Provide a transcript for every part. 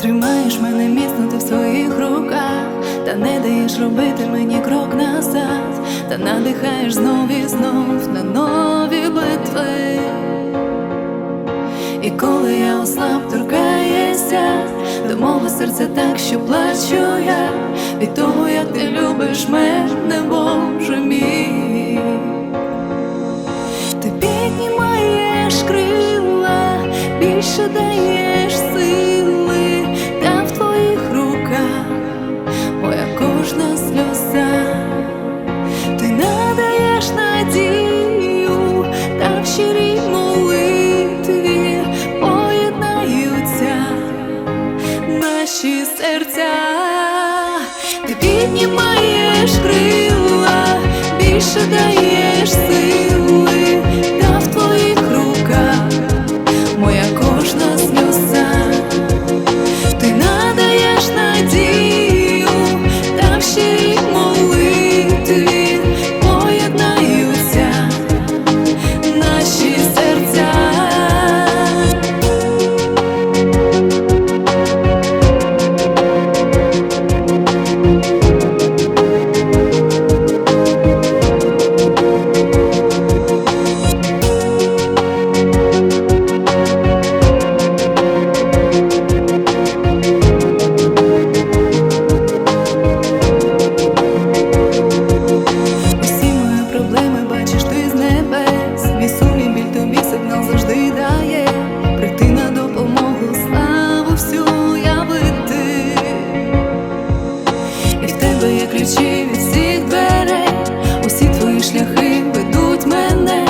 Тримаєш мене міцно ти в своїх руках, та не даєш робити мені крок назад, та надихаєш знов і знов на нові битви. І коли я ослаб торкаєшся, до мого серця так, що плачу я від того, як ти любиш мене, Боже мій. Ти піднімаєш крила, більше дає. Піднімаєш крила, більше даєш ключі від всіх дверей. Усі твої шляхи ведуть мене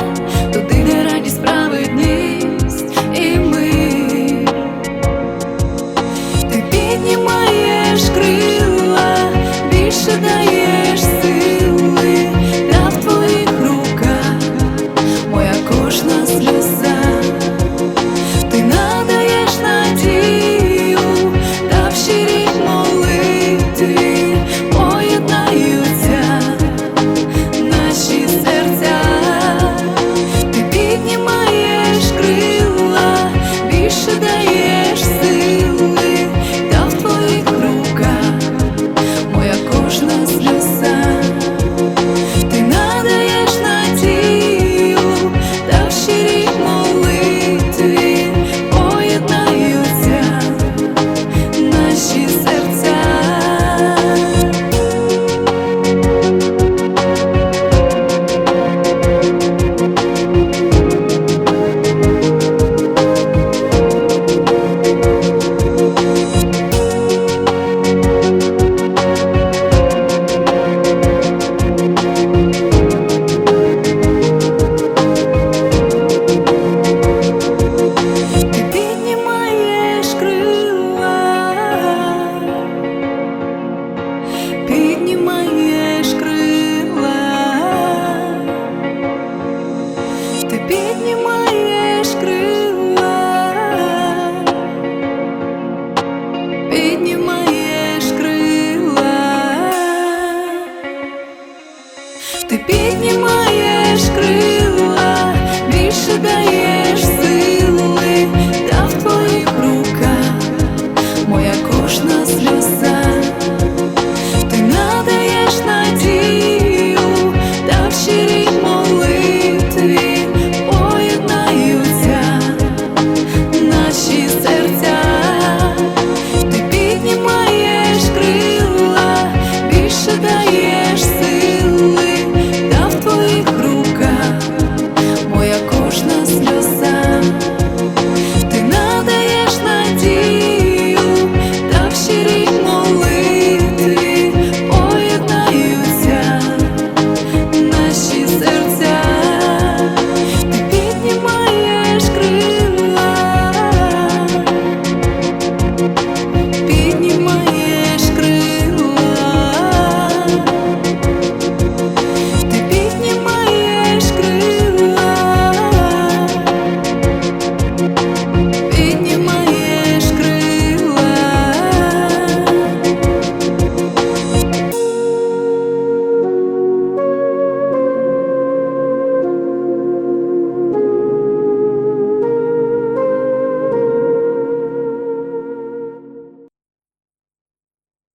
туди, де радість, справедність і мир. Ти піднімаєш крила, більше даєш сили, та в твоїх руках моя кожна сльоза. Ти піднімаєш крила, піднімаєш крила, ти піднімаєш крила, більше даєш.